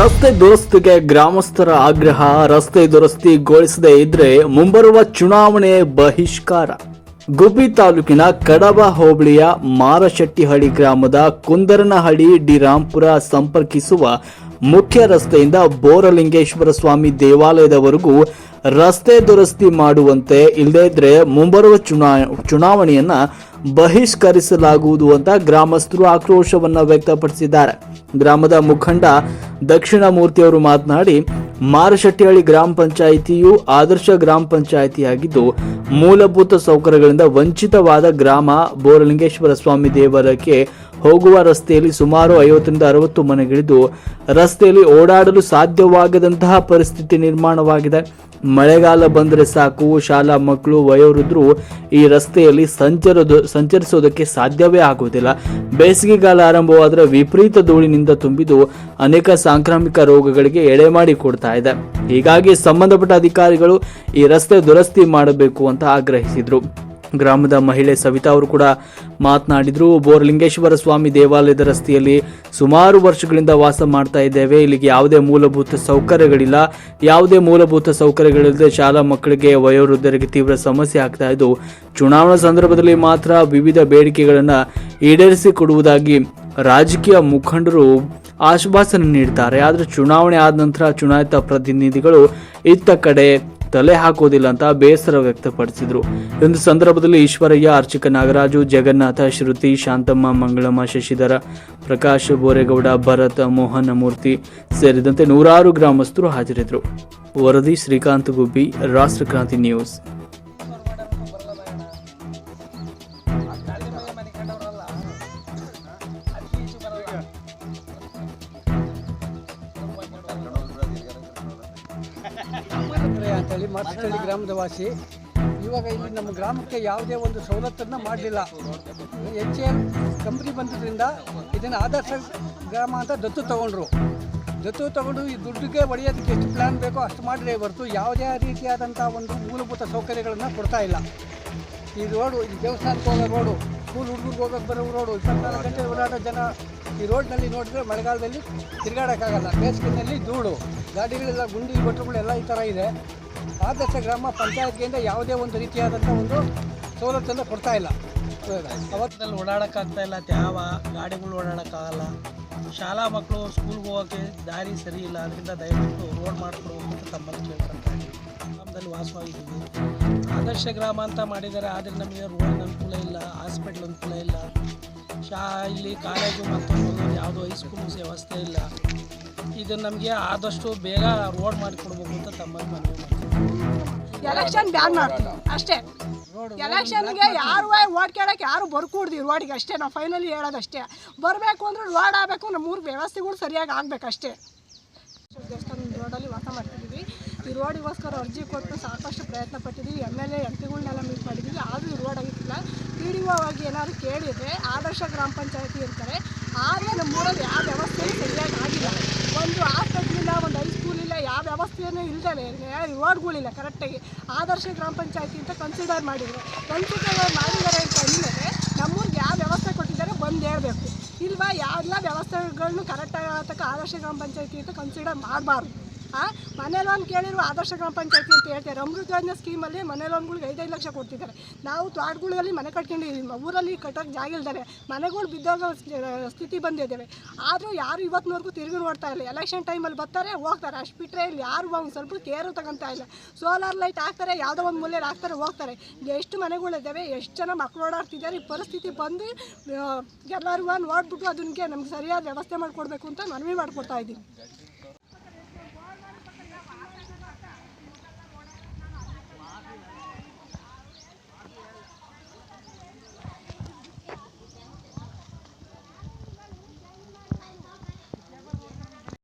ರಸ್ತೆ ದುರಸ್ತಿಗೆ ಗ್ರಾಮಸ್ಥರ ಆಗ್ರಹ, ರಸ್ತೆ ದುರಸ್ತಿಗೊಳಿಸದೇ ಇದ್ರೆ ಮುಂಬರುವ ಚುನಾವಣೆ ಬಹಿಷ್ಕಾರ. ಗುಬ್ಬಿ ತಾಲೂಕಿನ ಕಡಬ ಹೋಬಳಿಯ ಮಾರಶೆಟ್ಟಿಹಳ್ಳಿ ಗ್ರಾಮದ ಕುಂದರನಹಳ್ಳಿ ಡಿ ರಾಂಪುರ ಸಂಪರ್ಕಿಸುವ ಮುಖ್ಯ ರಸ್ತೆಯಿಂದ ಬೋರಲಿಂಗೇಶ್ವರ ಸ್ವಾಮಿ ದೇವಾಲಯದವರೆಗೂ ರಸ್ತೆ ದುರಸ್ತಿ ಮಾಡುವಂತೆ ಇಲ್ಲದೇ ಇದ್ರೆ ಮುಂಬರುವ ಚುನಾ, ಚುನಾವಣೆಯನ್ನ ಬಹಿಷ್ಕರಿಸಲಾಗುವುದು ಅಂತ ಗ್ರಾಮಸ್ಥರು ಆಕ್ರೋಶವನ್ನ ವ್ಯಕ್ತಪಡಿಸಿದ್ದಾರೆ. ಗ್ರಾಮದ ಮುಖಂಡ ದಕ್ಷಿಣ ಮೂರ್ತಿಯವರು ಮಾತನಾಡಿ ಮಾರಶೆಟ್ಟಿಹಳ್ಳಿ ಗ್ರಾಮ ಪಂಚಾಯಿತಿಯು ಆದರ್ಶ ಗ್ರಾಮ ಪಂಚಾಯಿತಿಯಾಗಿದ್ದು, ಮೂಲಭೂತ ಸೌಕರ್ಯಗಳಿಂದ ವಂಚಿತವಾದ ಗ್ರಾಮ ಬೋರಲಿಂಗೇಶ್ವರ ಸ್ವಾಮಿ ದೇವಾಲಯಕ್ಕೆ ಹೋಗುವ ರಸ್ತೆಯಲ್ಲಿ ಸುಮಾರು ಐವತ್ತರಿಂದ ಅರವತ್ತು ಮನೆಗಳಿದ್ದು, ರಸ್ತೆಯಲ್ಲಿ ಓಡಾಡಲು ಸಾಧ್ಯವಾಗದಂತಹ ಪರಿಸ್ಥಿತಿ ನಿರ್ಮಾಣವಾಗಿದೆ. ಮಳೆಗಾಲ ಬಂದರೆ ಸಾಕು, ಶಾಲಾ ಮಕ್ಕಳು, ವಯೋವೃದ್ಧರು ಈ ರಸ್ತೆಯಲ್ಲಿ ಸಂಚರದ ಸಂಚರಿಸೋದಕ್ಕೆ ಸಾಧ್ಯವೇ ಆಗುವುದಿಲ್ಲ. ಬೇಸಿಗೆಗಾಲ ಆರಂಭವಾದರೆ ವಿಪರೀತ ಧೂಳಿನಿಂದ ತುಂಬಿದು ಅನೇಕ ಸಾಂಕ್ರಾಮಿಕ ರೋಗಗಳಿಗೆ ಎಡೆ ಮಾಡಿ ಕೊಡ್ತಾ ಇದೆ. ಹೀಗಾಗಿ ಸಂಬಂಧಪಟ್ಟ ಅಧಿಕಾರಿಗಳು ಈ ರಸ್ತೆ ದುರಸ್ತಿ ಮಾಡಬೇಕು ಅಂತ ಆಗ್ರಹಿಸಿದ್ರು. ಗ್ರಾಮದ ಮಹಿಳೆ ಸವಿತಾ ಅವರು ಕೂಡ ಮಾತನಾಡಿದ್ರು. ಬೋರ್ಲಿಂಗೇಶ್ವರ ಸ್ವಾಮಿ ದೇವಾಲಯದ ರಸ್ತೆಯಲ್ಲಿ ಸುಮಾರು ವರ್ಷಗಳಿಂದ ವಾಸ ಮಾಡ್ತಾ ಇದ್ದೇವೆ. ಇಲ್ಲಿಗೆ ಯಾವುದೇ ಮೂಲಭೂತ ಸೌಕರ್ಯಗಳಿಲ್ಲ. ಯಾವುದೇ ಮೂಲಭೂತ ಸೌಕರ್ಯಗಳಿಲ್ಲದೆ ಶಾಲಾ ಮಕ್ಕಳಿಗೆ ವಯೋವೃದ್ಧರಿಗೆ ತೀವ್ರ ಸಮಸ್ಯೆ ಆಗ್ತಾ ಇದ್ದು, ಚುನಾವಣಾ ಸಂದರ್ಭದಲ್ಲಿ ಮಾತ್ರ ವಿವಿಧ ಬೇಡಿಕೆಗಳನ್ನು ಈಡೇರಿಸಿಕೊಡುವುದಾಗಿ ರಾಜಕೀಯ ಮುಖಂಡರು ಆಶ್ವಾಸನೆ ನೀಡ್ತಾರೆ. ಆದರೆ ಚುನಾವಣೆ ಆದ ನಂತರ ಚುನಾಯಿತ ಪ್ರತಿನಿಧಿಗಳು ಇತ್ತ ಕಡೆ ತಲೆ ಹಾಕೋದಿಲ್ಲ ಅಂತ ಬೇಸರ ವ್ಯಕ್ತಪಡಿಸಿದ್ರು. ಒಂದು ಸಂದರ್ಭದಲ್ಲಿ ಈಶ್ವರಯ್ಯ ಅರ್ಚಕ ನಾಗರಾಜು, ಜಗನ್ನಾಥ, ಶ್ರುತಿ, ಶಾಂತಮ್ಮ, ಮಂಗಳಮ್ಮ, ಶಶಿಧರ, ಪ್ರಕಾಶ್ ಬೋರೇಗೌಡ, ಭರತ್, ಮೋಹನ ಮೂರ್ತಿ ಸೇರಿದಂತೆ ನೂರಾರು ಗ್ರಾಮಸ್ಥರು ಹಾಜರಿದ್ದರು. ವರದಿ ಶ್ರೀಕಾಂತ್ ಗುಬ್ಬಿ, ರಾಷ್ಟ್ರಕ್ರಾಂತಿ ನ್ಯೂಸ್. ಅಂದ್ರೆ ಅಂತೇಳಿ ಮಾತಾಡಿ ಗ್ರಾಮದ ವಾಸಿ ಇವಾಗ ಇಲ್ಲಿ ನಮ್ಮ ಗ್ರಾಮಕ್ಕೆ ಯಾವುದೇ ಒಂದು ಸವಲತ್ತನ್ನು ಮಾಡಲಿಲ್ಲ. ಎಚ್ ಎಲ್ ಕಂಪ್ನಿ ಬಂದಿದ್ದರಿಂದ ಇದನ್ನು ಆದರ್ಶ ಗ್ರಾಮ ಅಂತ ದತ್ತು ತಗೊಂಡ್ರು. ದತ್ತು ತಗೊಂಡು ಈ ದುಡ್ಡಿಗೆ ಹೊಡೆಯೋದಕ್ಕೆ ಎಷ್ಟು ಪ್ಲ್ಯಾನ್ ಬೇಕೋ ಅಷ್ಟು ಮಾಡಿದ್ರೆ ಹೊರತು ಯಾವುದೇ ರೀತಿಯಾದಂಥ ಒಂದು ಮೂಲಭೂತ ಸೌಕರ್ಯಗಳನ್ನು ಕೊಡ್ತಾ ಇಲ್ಲ. ಈ ರೋಡು, ಈ ದೇವಸ್ಥಾನಕ್ಕೆ ಹೋಗೋ ರೋಡು ಸ್ಕೂಲ್ ಹುಡುಗರಿಗೆ ಹೋಗಕ್ಕೆ ಬರೋ ರೋಡು ಇಪ್ಪತ್ನಾಲ್ಕು ಗಂಟೆ ಓಡಾಡೋ ಜನ ಈ ರೋಡ್ನಲ್ಲಿ ನೋಡಿದ್ರೆ ಮಳೆಗಾಲದಲ್ಲಿ ತಿರುಗಾಡೋಕ್ಕಾಗಲ್ಲ. ಬೇಸಿಗೆನಲ್ಲಿ ಧೂಳು. ಗಾಡಿಗಳೆಲ್ಲ ಗುಂಡಿ ಭಟ್ರುಗಳೆಲ್ಲ ಈ ಥರ ಇದೆ. ಆದರ್ಶ ಗ್ರಾಮ ಪಂಚಾಯತ್ಗೆಯಿಂದ ಯಾವುದೇ ಒಂದು ರೀತಿಯಾದಂಥ ಒಂದು ಸವಲತ್ತನ್ನು ಕೊಡ್ತಾ ಇಲ್ಲ. ಅವತ್ತು ಅವತ್ತಿನಲ್ಲಿ ಓಡಾಡೋಕ್ಕಾಗ್ತಾ ಇಲ್ಲ. ಯಾವ ಗಾಡಿಗಳು ಓಡಾಡೋಕ್ಕಾಗಲ್ಲ. ಶಾಲಾ ಮಕ್ಕಳು ಸ್ಕೂಲ್ಗೆ ಹೋಗೋಕ್ಕೆ ದಾರಿ ಸರಿ ಇಲ್ಲ. ಅದರಿಂದ ದಯವಿಟ್ಟು ರೋಡ್ ಮಾಡಿಕೊಡ್ಬೇಕು ಅಂತ ತಮ್ಮಲ್ಲಿ ಇದ್ದೀವಿ ಗ್ರಾಮದಲ್ಲಿ ವಾಸವಾಗಿದ್ದೀವಿ ಆದರ್ಶ ಗ್ರಾಮ ಅಂತ ಮಾಡಿದ್ದಾರೆ ಆದರೆ ನಮಗೆ ರೋಡ್ ಅನುಕೂಲ ಇಲ್ಲ ಹಾಸ್ಪಿಟ್ಲ್ ಅನುಕೂಲ ಇಲ್ಲ. ಶಾ ಇಲ್ಲಿ ಕಾಲೇಜು ಮತ್ತೊಂದು ಯಾವುದೋ ಹೈಸ್ಕೂಲ್ ವ್ಯವಸ್ಥೆ ಇಲ್ಲ. ಇದು ನಮಗೆ ಆದಷ್ಟು ಬೇಗ ರೋಡ್ ಮಾಡಿಕೊಡ್ಬೇಕು ಅಂತ ತಮ್ಮಲ್ಲಿ ಮನವಿ ಮಾಡ್ತೀವಿ ಎಲೆಕ್ಷನ್ ಬ್ಯಾನ್ ಮಾಡ್ತೀವಿ ಅಷ್ಟೇ. ಎಲೆಕ್ಷನ್ಗೆ ಯಾರು ಓಟ್ ಕೇಳಕ್ಕೆ ಯಾರು ಬರ್ಕೂಡ್ದು ರೋಡಿಗೆ ಅಷ್ಟೇ ನಾವು ಫೈನಲಿ ಹೇಳೋದಷ್ಟೇ ಬರಬೇಕು ಅಂದ್ರೆ ರೋಡ್ ಆಗಬೇಕು ನಮ್ಮ ಮೂರು ವ್ಯವಸ್ಥೆಗಳು ಸರಿಯಾಗಿ ಆಗಬೇಕಷ್ಟೇ ದೇವಸ್ಥಾನ ರೋಡಲ್ಲಿ ವಾಸ ಮಾಡ್ತಿದ್ದೀವಿ ಈ ರೋಡಿಗೋಸ್ಕರ ಅರ್ಜಿ ಕೊಟ್ಟು ಸಾಕಷ್ಟು ಪ್ರಯತ್ನ ಪಟ್ಟಿದ್ದೀವಿ. ಎಂ ಎಲ್ ಎ ಎಂ ಪಿಗಳನ್ನೆಲ್ಲ ಮೀಟ್ ಮಾಡಿದ್ದೀವಿ. ಆದರೂ ಈ ರೋಡ್ ಡಿ ಒ ಆಗಿ ಏನಾದರೂ ಕೇಳಿದರೆ ಆದರ್ಶ ಗ್ರಾಮ ಪಂಚಾಯತಿ ಇರ್ತಾರೆ ಆದರೆ ನಮ್ಮೂರಲ್ಲಿ ಯಾವ ವ್ಯವಸ್ಥೆಯೂ ಸರಿಯಾಗಿ ಆಗಿಲ್ಲ. ಒಂದು ಹಾಸ್ಪಿಟ್ಲ್ ಇಲ್ಲ ಒಂದು ಹೈಸ್ಕೂಲ್ ಇಲ್ಲ, ಯಾವ ವ್ಯವಸ್ಥೆಯೂ ಇಲ್ದೇ ರಿವಾರ್ಡ್ಗಳಿಲ್ಲ ಕರೆಕ್ಟಾಗಿ ಆದರ್ಶ ಗ್ರಾಮ ಪಂಚಾಯತಿ ಅಂತ ಕನ್ಸಿಡರ್ ಮಾಡಿದ್ರು. ಕನ್ಸಿಡರ್ ಮಾಡಿದ್ದಾರೆ ಅಂತ ಅಂದರೆ ನಮ್ಮೂರಿಗೆ ಯಾವ ವ್ಯವಸ್ಥೆ ಕೊಟ್ಟಿದ್ದಾರೆ ಬಂದು ಹೇಳಬೇಕು ಇಲ್ವಾ? ಯಾವೆಲ್ಲ ವ್ಯವಸ್ಥೆಗಳನ್ನು ಕರೆಕ್ಟಾಗಿ ಆದರ್ಶ ಗ್ರಾಮ ಪಂಚಾಯತಿ ಅಂತ ಕನ್ಸಿಡರ್ ಮಾಡಬಾರ್ದು. ಮನೆ ಲೋನ್ ಕೇಳಿರುವ ಆದರ್ಶ ಗ್ರಾಮ ಪಂಚಾಯತಿ ಅಂತ ಹೇಳ್ತಾರೆ. ಅಮೃತ ಯೋಜನೆ ಸ್ಕೀಮಲ್ಲಿ ಮನೆ ಲೋನ್ಗಳಿಗೆ ಐದೈದು ಲಕ್ಷ ಕೊಡ್ತಿದ್ದಾರೆ. ನಾವು ತೋಟಗಳಲ್ಲಿ ಮನೆ ಕಟ್ಕೊಂಡಿದ್ದೀವಿ ಊರಲ್ಲಿ ಕಟ್ಟೋಕ್ಕೆ ಜಾಗ ಇಲ್ದಾರೆ ಮನೆಗಳು ಬಿದ್ದೋಗೋ ಸ್ಥಿತಿ ಬಂದಿದ್ದೇವೆ ಆದರೂ ಯಾರು ಇವತ್ತಿನವರೆಗೂ ತಿರುಗಿ ನೋಡ್ತಾ ಇಲ್ಲ. ಎಲೆಕ್ಷನ್ ಟೈಮಲ್ಲಿ ಬರ್ತಾರೆ, ಹೋಗ್ತಾರೆ. ಅಷ್ಟು ಬಿಟ್ಟರೆ ಇಲ್ಲಿ ಯಾರು ಒಂದು ಸ್ವಲ್ಪ ಕೇರು ತಗೊಂತಾ ಇಲ್ಲ. ಸೋಲಾರ್ ಲೈಟ್ ಹಾಕ್ತಾರೆ, ಯಾವುದೋ ಒಂದು ಮೂಲೆಯಲ್ಲಿ ಹಾಕ್ತಾರೆ, ಹೋಗ್ತಾರೆ. ಎಷ್ಟು ಮನೆಗಳಿದ್ದಾವೆ ಎಷ್ಟು ಜನ ಮಕ್ಕಳು ಓಡಾಡ್ತಿದ್ದಾರೆ, ಈ ಪರಿಸ್ಥಿತಿ ಬಂದು ಎಲ್ಲರಿಗೂ ನೋಡ್ಬಿಟ್ಟು ಅದಕ್ಕೆ ನಮ್ಗೆ ಸರಿಯಾದ ವ್ಯವಸ್ಥೆ ಮಾಡಿಕೊಡ್ಬೇಕು ಅಂತ ಮನವಿ ಮಾಡ್ಕೊಡ್ತಾ ಇದ್ದೀನಿ.